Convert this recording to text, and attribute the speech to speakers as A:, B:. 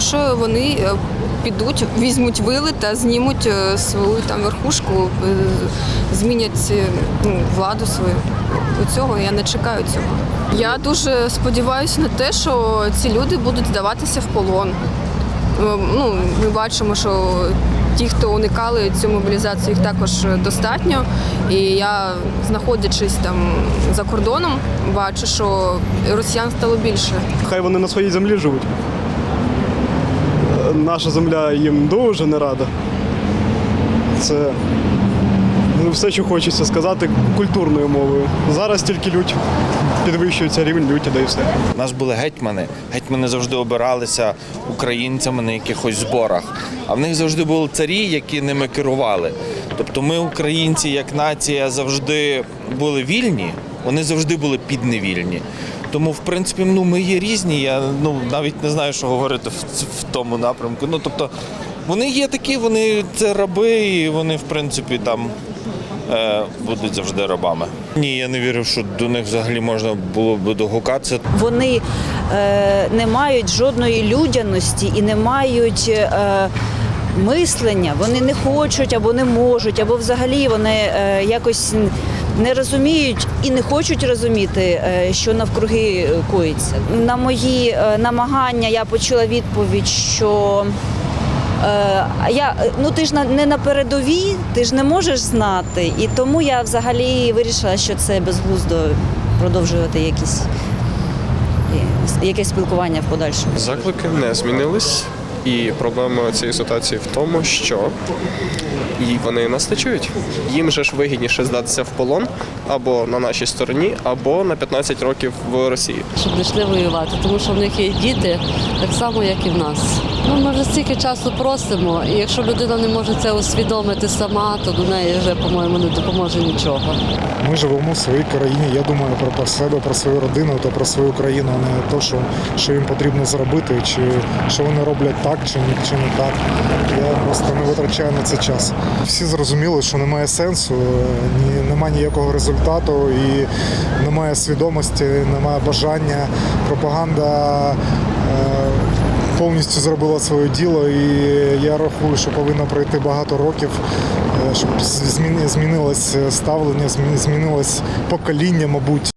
A: що вони е, підуть, візьмуть вили та знімуть е, свою там верхушку, е, змінять ну, владу свою. У цього я не чекаю цього. Я дуже сподіваюся на те, що ці люди будуть здаватися в полон. Ну, ми бачимо, що ті, хто уникали цю мобілізацію, їх також достатньо. І я, знаходячись там за кордоном, бачу, що росіян стало більше.
B: Хай вони на своїй землі живуть. Наша земля їм дуже не рада. Це ну, все, що хочеться сказати культурною мовою. Зараз тільки лють, підвищується рівень люті, да і все.
C: У нас були гетьмани. Гетьмани завжди обиралися українцями на якихось зборах. А в них завжди були царі, які ними керували. Тобто ми, українці, як нація, завжди були вільні, вони завжди були підневільні. Тому, в принципі, ну, ми є різні. Я ну, навіть не знаю, що говорити в, в тому напрямку. Ну, тобто, вони є такі, вони це раби, і вони, в принципі, там е, будуть завжди рабами. Ні, я не вірив, що до них взагалі можна було б догукатися.
D: Вони е, не мають жодної людяності і не мають е, мислення. Вони не хочуть або не можуть, або взагалі вони е, якось не розуміють і не хочуть розуміти, е, що навкруги коїться. На мої е, намагання я почула відповідь, що Е, я ну ти ж не на передовій, ти ж не можеш знати, і тому я взагалі вирішила, що це безглуздо продовжувати якісь якесь спілкування в подальшому.
E: Заклики не змінились, і проблема цієї ситуації в тому, що і вони нас не чують. Їм же ж вигідніше здатися в полон або на нашій стороні, або на 15 років в Росії.
F: щоб не йшли воювати, тому що в них є діти так само, як і в нас. Ну, ми вже стільки часу просимо, і якщо людина не може це усвідомити сама, то до неї вже, по-моєму, не допоможе нічого.
G: Ми живемо в своїй країні. Я думаю про, себе, про свою родину та про свою країну, а не те, що, що їм потрібно зробити, чи що вони роблять так, чи, ні- чи не так. Я просто не витрачаю на це час. Всі зрозуміли, що немає сенсу, ні, немає ніякого результату і немає свідомості, немає бажання. Пропаганда. Е, повністю зробила своє діло, і я рахую, що повинно пройти багато років, е, щоб зміни- змінилось ставлення, змі- змінилось покоління, мабуть.